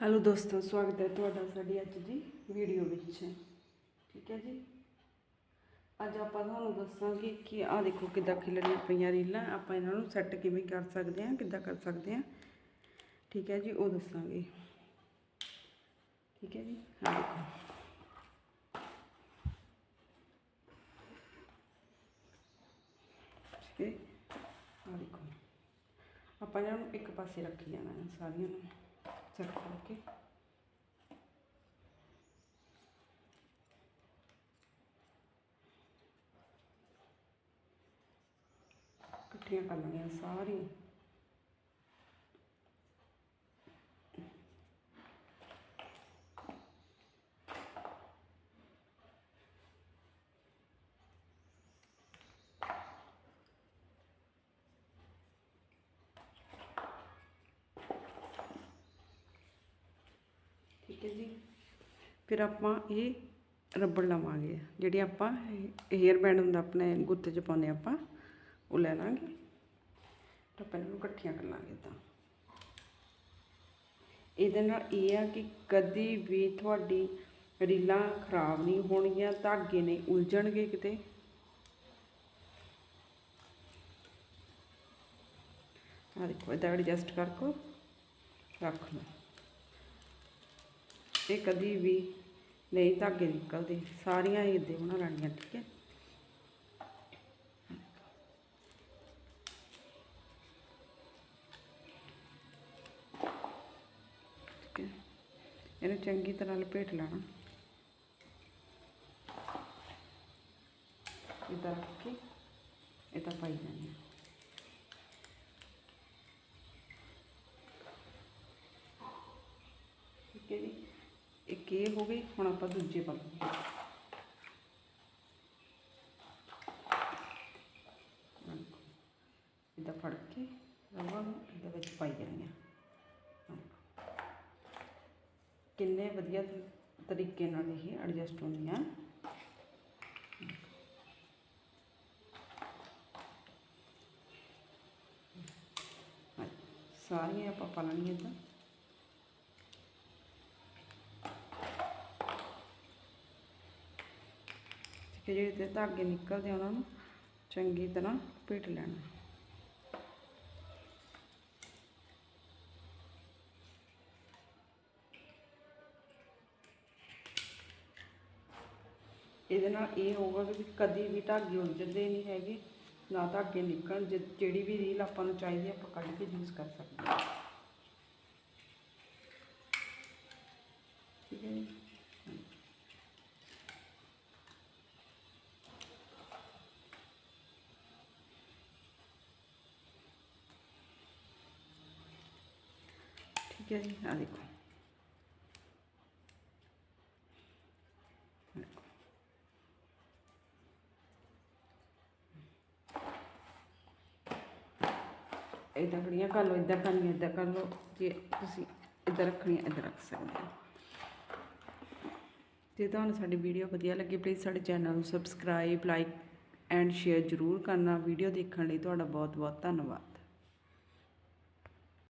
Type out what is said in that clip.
Hello ਦੋਸਤੋ, ਸਵਾਗਤ ਹੈ ਤੁਹਾਡਾ ਸਾਡੀ ਅੱਜ ਦੀ ਵੀਡੀਓ ਵਿੱਚ। ਠੀਕ ਹੈ ਜੀ? ਅੱਜ ਆਪਾਂ ਤੁਹਾਨੂੰ ਦੱਸਾਂਗੇ ਕਿ ਆਹ ਦੇਖੋ ਕਿੱਦਾਂ ਖਿਲਰੀਆਂ ਪਈਆਂ ਰੀਲਾਂ। ਆਪਾਂ ਇਹਨਾਂ ਨੂੰ ਸੈੱਟ ਕਿਵੇਂ ਕਰ ਸਕਦੇ ਹਾਂ, ਕਿੱਦਾਂ ਕਰ ਸਕਦੇ ਹਾਂ। ਠੀਕ ਹੈ ਜੀ, ਉਹ ਦੱਸਾਂਗੇ। ਠੀਕ ਹੈ ਜੀ ਹਾਂ ਦੇਖੋ। ਠੀਕ ਹੈ? ਆਹ ਦੇਖੋ। ਆਪਾਂ ਇਹਨਾਂ ਨੂੰ ਇੱਕ ਪਾਸੇ ਰੱਖੀ ਜਾਣਾ ਹੈ ਸਾਰੀਆਂ ਨੂੰ। ਸੈੱਟ ਕਰਕੇ। ਇਕੱਠੀਆਂ ਕਰਨੀਆਂ ਸਾਰੀਆਂ। ਜੀ। ਫਿਰ ਆਪਾਂ ਇਹ ਰਬੜ ਲਵਾਂਗੇ। ਜਿਹੜੀ ਆਪਾਂ ਹੇਅਰ ਬੈਂਡ ਹੁੰਦਾ ਆਪਣੇ ਗੁੱਤੇ 'ਚ ਪਾਉਂਦੇ ਆਪਾਂ, ਉਹ ਲੈ ਲਾਂਗੇ। ਤਾਂ ਪਹਿਲਾਂ ਨੂੰ ਇਕੱਠੀਆਂ ਕਰ ਲਾਂਗੇ ਤਾਂ। ਇਹਦੇ ਨਾਲ ਇਹ ਆ ਕਿ ਕਦੀ ਵੀ ਤੁਹਾਡੀ ਰੀਲਾਂ ਖਰਾਬ ਨਹੀਂ ਹੋਣਗੀਆਂ, ਧਾਗੇ ਨਹੀਂ ਉਲਝਣਗੇ ਕਿਤੇ। ਆ ਦੇਖੋ ਇਹਦਾ ਐਡਜਸਟ ਕਰਕੇ ਰੱਖ ਲਓ। ਇਹ ਕਦੀ ਵੀ ਨਹੀਂ ਧਾਗੇ ਨਿਕਲਦੇ। ਸਾਰੀਆਂ ਹੀ ਇੱਦੇ ਬਣਾ ਲੈਣੀਆਂ, ਠੀਕ ਹੈ? ਇਹਨੂੰ ਚੰਗੀ ਤਰ੍ਹਾਂ ਲਪੇਟ ਲੈਣਾ। ਇਦਾਂ ਰੱਖ ਕੇ ਇਹ ਤਾਂ ਪਾਈ ਜਾਣੀ ਠੀਕ ਹੈ ਜੀ? ਇੱਕ ਇਹ ਹੋ ਗਈ, ਹੁਣ ਆਪਾਂ ਦੂਜੇ ਪਾਵਾਂਗੇ ਇਹਦਾ ਫੜ ਕੇ ਰਵਾਂ ਨੂੰ ਇਹਦੇ ਵਿੱਚ ਪਾਈ ਜਾਣੀਆਂ ਕਿੰਨੇ ਵਧੀਆ ਤਰੀਕੇ ਨਾਲ ਇਹ ਐਡਜਸਟ ਹੁੰਦੀਆਂ। ਸਾਰੀਆਂ ਆਪਾਂ ਪਾ ਲੈਣੀਆਂ ਤਾਂ। ਕਿ ਜਿਹੜੇ ਤੇ ਧਾਗੇ ਨਿਕਲਦੇ ਆ ਉਹਨਾਂ ਨੂੰ ਚੰਗੀ ਤਰ੍ਹਾਂ ਪੀਟ ਲੈਣਾ। ਇਹਦੇ ਨਾਲ ਇਹ ਹੋਊਗਾ ਕਿ ਕਦੀ ਵੀ ਧਾਗੇ ਉਲਝਦੇ ਨਹੀਂ ਹੈਗੇ, ਨਾ ਧਾਗੇ ਨਿਕਲਣ ਜਿਹੜੀ ਵੀ ਰੀਲ ਆਪਾਂ ਨੂੰ ਚਾਹੀਦੀ ਹੈ ਆਪਾਂ ਕੱਢ ਕੇ ਯੂਜ਼ ਕਰ ਸਕਦੇ ਹਾਂ। ਠੀਕ ਹੈ ਠੀਕ ਹੈ ਜੀ ਆ ਦੇਖੋ ਕਰ ਲਓ ਇਦਾਂ ਕਰਨੀ ਇਦਾਂ ਕਰ ਲਓ ਜੇ ਤੁਸੀਂ ਇਦਾਂ ਰੱਖਣੀ ਇਦਾਂ ਰੱਖ ਸਕਦੇ ਹੋ ਜੇ ਤੁਹਾਨੂੰ ਸਾਡੀ ਵੀਡੀਓ ਵਧੀਆ ਲੱਗੀ ਪਲੀਜ਼ ਸਾਡੇ ਚੈਨਲ ਨੂੰ ਸਬਸਕ੍ਰਾਈਬ ਲਾਈਕ ਐਂਡ ਸ਼ੇਅਰ ਜ਼ਰੂਰ ਕਰਨਾ ਵੀਡੀਓ ਦੇਖਣ ਲਈ ਤੁਹਾਡਾ ਬਹੁਤ ਬਹੁਤ ਧੰਨਵਾਦ